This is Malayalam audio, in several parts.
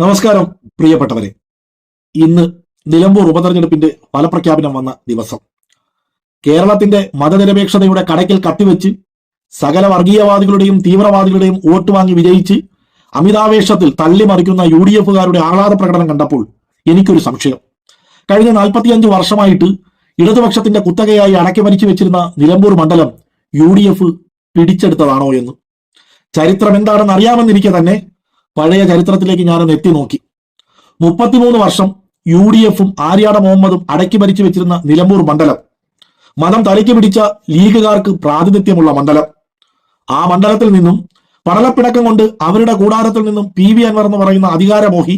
നമസ്കാരം പ്രിയപ്പെട്ടവരെ. ഇന്ന് നിലമ്പൂർ ഉപതെരഞ്ഞെടുപ്പിന്റെ ഫലപ്രഖ്യാപനം വന്ന ദിവസം. കേരളത്തിന്റെ മതനിരപേക്ഷതയുടെ കടയ്ക്കൽ കത്തിവെച്ച് സകല വർഗീയവാദികളുടെയും തീവ്രവാദികളുടെയും വോട്ട് വാങ്ങി വിജയിച്ച് അമിതാവേശത്തിൽ തള്ളിമറിക്കുന്ന യു ഡി എഫുകാരുടെ ആഹ്ലാദ പ്രകടനം കണ്ടപ്പോൾ എനിക്കൊരു സംശയം. കഴിഞ്ഞ നാൽപ്പത്തിയഞ്ച് വർഷമായിട്ട് ഇടതുപക്ഷത്തിന്റെ കുത്തകയായി അടക്കി ഭരിച്ചു വെച്ചിരുന്ന നിലമ്പൂർ മണ്ഡലം യു ഡി എഫ് പിടിച്ചെടുത്തതാണോ എന്ന്. ചരിത്രം എന്താണെന്ന് അറിയാമെന്നിരിക്കെ തന്നെ പഴയ ചരിത്രത്തിലേക്ക് ഞാനൊന്ന് എത്തി നോക്കി. മുപ്പത്തിമൂന്ന് വർഷം യു ഡി എഫും ആര്യാട മുഹമ്മദും അടക്കി ഭരിച്ചു വെച്ചിരുന്ന നിലമ്പൂർ മണ്ഡലം. മതം തലയ്ക്ക് പിടിച്ച ലീഗുകാർക്ക് പ്രാതിനിധ്യമുള്ള മണ്ഡലം. ആ മണ്ഡലത്തിൽ നിന്നും പടലപ്പിണക്കം കൊണ്ട് അവരുടെ കൂടാരത്തിൽ നിന്നും പി വി അൻവർ എന്ന് പറയുന്ന അധികാരമോഹി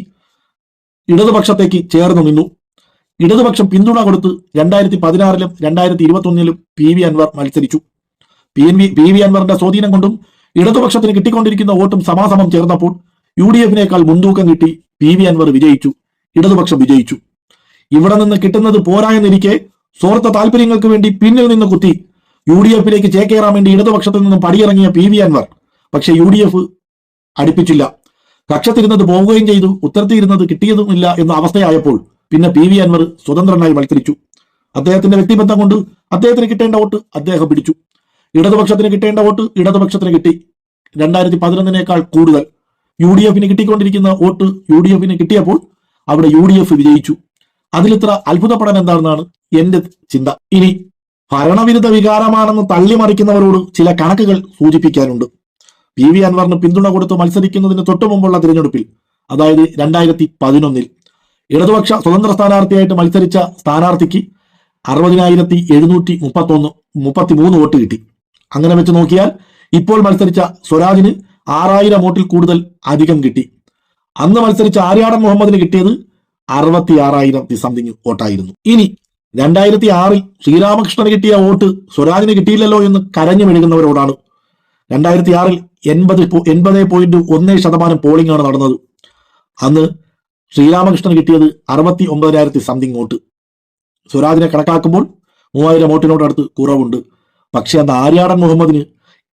ഇടതുപക്ഷത്തേക്ക് ചേർന്ന് നിന്നു. ഇടതുപക്ഷം പിന്തുണ കൊടുത്ത് രണ്ടായിരത്തി പതിനാറിലും രണ്ടായിരത്തി ഇരുപത്തി ഒന്നിലും പി വി അൻവർ മത്സരിച്ചു. P N V P V അൻവറിന്റെ സ്വാധീനം കൊണ്ടും ഇടതുപക്ഷത്തിന് കിട്ടിക്കൊണ്ടിരിക്കുന്ന വോട്ടും സമാസമം ചേർന്നപ്പോൾ യു ഡി എഫിനേക്കാൾ മുൻതൂക്കം കിട്ടി പി വി അൻവർ വിജയിച്ചു ഇടതുപക്ഷം വിജയിച്ചു. ഇവിടെ നിന്ന് കിട്ടുന്നത് പോരായെന്നിരിക്കെ സ്വാർത്ഥ താല്പര്യങ്ങൾക്ക് വേണ്ടി പിന്നിൽ നിന്ന് കുത്തി യു ഡി എഫിലേക്ക് ചേക്കേറാൻ വേണ്ടി ഇടതുപക്ഷത്തിൽ നിന്നും പടിയിറങ്ങിയ പി വി അൻവർ. പക്ഷെ യു ഡി എഫ് അടുപ്പിച്ചില്ല. കക്ഷത്തിരുന്നത് പോവുകയും ചെയ്തു ഉത്തരത്തിയിരുന്നത് കിട്ടിയതുമില്ല എന്ന അവസ്ഥയായപ്പോൾ പിന്നെ പി വി അൻവർ സ്വതന്ത്രനായി മത്സരിച്ചു. അദ്ദേഹത്തിന്റെ വ്യക്തിബന്ധം കൊണ്ട് അദ്ദേഹത്തിന് കിട്ടേണ്ട വോട്ട് അദ്ദേഹം പിടിച്ചു. ഇടതുപക്ഷത്തിന് കിട്ടേണ്ട വോട്ട് ഇടതുപക്ഷത്തിന് കിട്ടി. രണ്ടായിരത്തി പതിനൊന്നിനേക്കാൾ കൂടുതൽ. യു ഡി എഫിന് കിട്ടിക്കൊണ്ടിരിക്കുന്ന വോട്ട് യു ഡി എഫിന് കിട്ടിയപ്പോൾ അവിടെ യു ഡി എഫ് വിജയിച്ചു. അതിലിത്ര അത്ഭുതപ്പെടാൻ എന്താണെന്നാണ് എന്റെ ചിന്ത. ഇനി ഭരണവിരുദ്ധ വികാരമാണെന്ന് തള്ളിമറിക്കുന്നവരോട് ചില കണക്കുകൾ സൂചിപ്പിക്കാനുണ്ട്. പി വി അൻവറിന് പിന്തുണ കൊടുത്ത് മത്സരിക്കുന്നതിന് തൊട്ടു മുമ്പുള്ള തിരഞ്ഞെടുപ്പിൽ അതായത് രണ്ടായിരത്തി പതിനൊന്നിൽ ഇടതുപക്ഷ സ്വതന്ത്ര സ്ഥാനാർത്ഥിയായിട്ട് മത്സരിച്ച സ്ഥാനാർത്ഥിക്ക് അറുപതിനായിരത്തി എഴുന്നൂറ്റി മുപ്പത്തൊന്ന് മുപ്പത്തി മൂന്ന് വോട്ട് കിട്ടി. അങ്ങനെ വെച്ച് നോക്കിയാൽ ഇപ്പോൾ മത്സരിച്ച സ്വരാജിന് ആറായിരം വോട്ടിൽ കൂടുതൽ അധികം കിട്ടി. അന്ന് മത്സരിച്ച ആര്യാടൻ മുഹമ്മദിന് കിട്ടിയത് അറുപത്തി ആറായിരത്തി സംതിങ് വോട്ടായിരുന്നു. ഇനി രണ്ടായിരത്തി ആറിൽ ശ്രീരാമകൃഷ്ണന് കിട്ടിയ വോട്ട് സ്വരാജിന് കിട്ടിയില്ലല്ലോ എന്ന് കരഞ്ഞു മെഴുകുന്നവരോടാണ് രണ്ടായിരത്തി ആറിൽ എൺപത് എൺപത് പോയിന്റ് ഒന്ന് ശതമാനം പോളിംഗ് ആണ് നടന്നത്. അന്ന് ശ്രീരാമകൃഷ്ണന് കിട്ടിയത് അറുപത്തി ഒമ്പതിനായിരത്തി സംതിങ് വോട്ട്. സ്വരാജിനെ കണക്കാക്കുമ്പോൾ മൂവായിരം വോട്ടിനോടടുത്ത് കുറവുണ്ട്. പക്ഷെ അന്ന് ആര്യാടൻ മുഹമ്മദിന്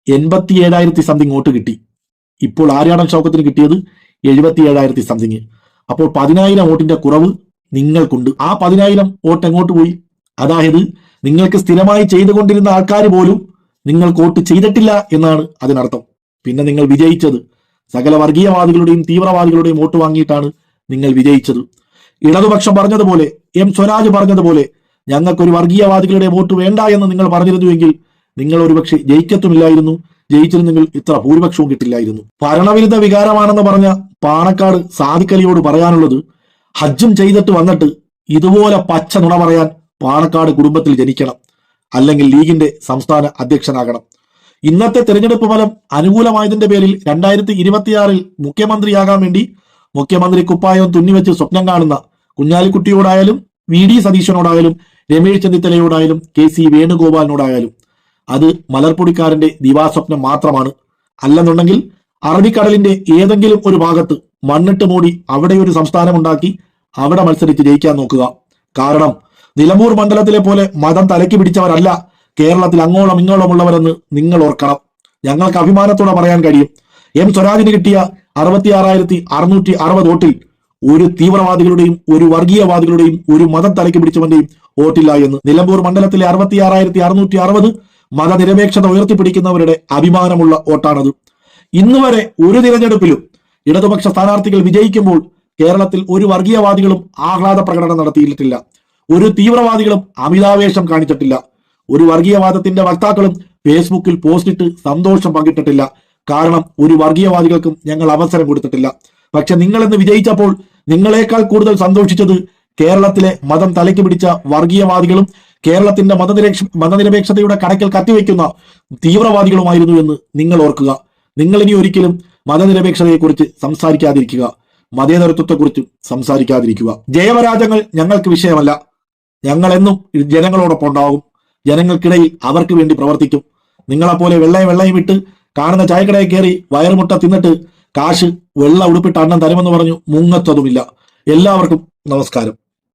എൺപത്തി ഏഴായിരത്തി സംതിങ് വോട്ട് കിട്ടി. ഇപ്പോൾ ആര്യാടൻ ഷൗക്കത്തിന് കിട്ടിയത് എഴുപത്തി ഏഴായിരത്തി സംതിങ്. അപ്പോൾ പതിനായിരം വോട്ടിന്റെ കുറവ് നിങ്ങൾക്കുണ്ട്. ആ പതിനായിരം വോട്ട് എങ്ങോട്ട് പോയി? അതായത് നിങ്ങൾക്ക് സ്ഥിരമായി ചെയ്തുകൊണ്ടിരുന്ന ആൾക്കാർ പോലും നിങ്ങൾ വോട്ട് ചെയ്തിട്ടില്ല എന്നാണ് അതിനർത്ഥം. പിന്നെ നിങ്ങൾ വിജയിച്ചത്. സകല വർഗീയവാദികളുടെയും തീവ്രവാദികളുടെയും വോട്ട് വാങ്ങിയിട്ടാണ് നിങ്ങൾ വിജയിച്ചത്. ഇടതുപക്ഷം പറഞ്ഞതുപോലെ എം സ്വരാജ് പറഞ്ഞതുപോലെ ഞങ്ങൾക്കൊരു വർഗീയവാദികളുടെ വോട്ട് വേണ്ട എന്ന് നിങ്ങൾ പറഞ്ഞിരുന്നുവെങ്കിൽ നിങ്ങൾ ഒരുപക്ഷെ ജയിക്കത്തുമില്ലായിരുന്നു. ജയിച്ചിരുന്നെങ്കിൽ ഇത്ര ഭൂരിപക്ഷവും കിട്ടില്ലായിരുന്നു. ഭരണവിരുദ്ധ വികാരമാണെന്ന് പറഞ്ഞ പാണക്കാട് സാദിക്കലിയോട് പറയാനുള്ളത് ഹജ്ജും ചെയ്തിട്ട് വന്നിട്ട് ഇതുപോലെ പച്ച നുണ പറയാൻ പാണക്കാട് കുടുംബത്തിൽ ജനിക്കണം അല്ലെങ്കിൽ ലീഗിന്റെ സംസ്ഥാന അധ്യക്ഷനാകണം. ഇന്നത്തെ തെരഞ്ഞെടുപ്പ് ഫലം അനുകൂലമായതിന്റെ പേരിൽ രണ്ടായിരത്തി ഇരുപത്തിയാറിൽ മുഖ്യമന്ത്രിയാകാൻ വേണ്ടി മുഖ്യമന്ത്രി കുപ്പായം തുന്നിവെച്ച് സ്വപ്നം കാണുന്ന കുഞ്ഞാലിക്കുട്ടിയോടായാലും വി ഡി സതീശനോടായാലും രമേശ് ചെന്നിത്തലയോടായാലും കെ സി വേണുഗോപാലിനോടായാലും അത് മലർപ്പൊടിക്കാരന്റെ ദിവാസ്വപ്നം മാത്രമാണ്. അല്ലെന്നുണ്ടെങ്കിൽ അറബിക്കടലിന്റെ ഏതെങ്കിലും ഒരു ഭാഗത്ത് മണ്ണിട്ട് മൂടി അവിടെ ഒരു സംസ്ഥാനമുണ്ടാക്കി അവിടെ മത്സരിച്ച് ജയിക്കാൻ നോക്കുക. കാരണം നിലമ്പൂർ മണ്ഡലത്തിലെ പോലെ മതം തലയ്ക്ക് പിടിച്ചവരല്ല. കേരളത്തിൽ അങ്ങോളം ഇങ്ങോളം ഉള്ളവരെന്ന് നിങ്ങൾ ഓർക്കണം. ഞങ്ങൾക്ക് അഭിമാനത്തോടെ പറയാൻ കഴിയും. എം സ്വരാജിന് കിട്ടിയ അറുപത്തി ആറായിരത്തി അറുന്നൂറ്റി അറുപത് വോട്ടിൽ ഒരു തീവ്രവാദികളുടെയും ഒരു വർഗീയവാദികളുടെയും ഒരു മതം തലയ്ക്ക് പിടിച്ചവന്റെയും വോട്ടില്ല എന്ന്. നിലമ്പൂർ മണ്ഡലത്തിലെ അറുപത്തി ആറായിരത്തി അറുന്നൂറ്റി അറുപത് മതനിരപേക്ഷത ഉയർത്തിപ്പിടിക്കുന്നവരുടെ അഭിമാനമുള്ള വോട്ടാണത്. ഇന്നുവരെ ഒരു തിരഞ്ഞെടുപ്പിലും ഇടതുപക്ഷ സ്ഥാനാർത്ഥികൾ വിജയിക്കുമ്പോൾ കേരളത്തിൽ ഒരു വർഗീയവാദികളും ആഹ്ലാദ പ്രകടനം നടത്തിയിട്ടില്ല. ഒരു തീവ്രവാദികളും അമിതാവേശം കാണിച്ചിട്ടില്ല. ഒരു വർഗീയവാദത്തിന്റെ വക്താക്കളും ഫേസ്ബുക്കിൽ പോസ്റ്റ് ഇട്ട് സന്തോഷം പങ്കിട്ടിട്ടില്ല. കാരണം ഒരു വർഗീയവാദികൾക്കും ഞങ്ങൾ അവസരം കൊടുത്തിട്ടില്ല. പക്ഷെ നിങ്ങൾ ഇന്ന് വിജയിച്ചപ്പോൾ നിങ്ങളെക്കാൾ കൂടുതൽ സന്തോഷിച്ചത് കേരളത്തിലെ മതം തലയ്ക്ക് പിടിച്ച വർഗീയവാദികളും കേരളത്തിന്റെ മതനിരക്ഷ മതനിരപേക്ഷതയുടെ കടക്കൽ കത്തിവെക്കുന്ന തീവ്രവാദികളുമായിരുന്നു എന്ന് നിങ്ങൾ ഓർക്കുക. നിങ്ങൾ ഇനി ഒരിക്കലും മതനിരപേക്ഷതയെക്കുറിച്ച് സംസാരിക്കാതിരിക്കുക. മതേതരത്വത്തെക്കുറിച്ച് സംസാരിക്കാതിരിക്കുക. ജയപരാജയങ്ങൾ ഞങ്ങൾക്ക് വിഷയമല്ല. ഞങ്ങളെന്നും ജനങ്ങളോടൊപ്പം ഉണ്ടാവും ജനങ്ങൾക്കിടയിൽ അവർക്ക് വേണ്ടി പ്രവർത്തിക്കും. നിങ്ങളെപ്പോലെ വെള്ളയും വെള്ളയും ഇട്ട് കാണുന്ന ചായക്കടയിൽ കയറി വയറുമുട്ട തിന്നിട്ട് കാശ് വെള്ള ഉടുപ്പിട്ട് അണ്ണം തരുമെന്ന് പറഞ്ഞു മുങ്ങത്തതുമില്ല എല്ലാവർക്കും നമസ്കാരം.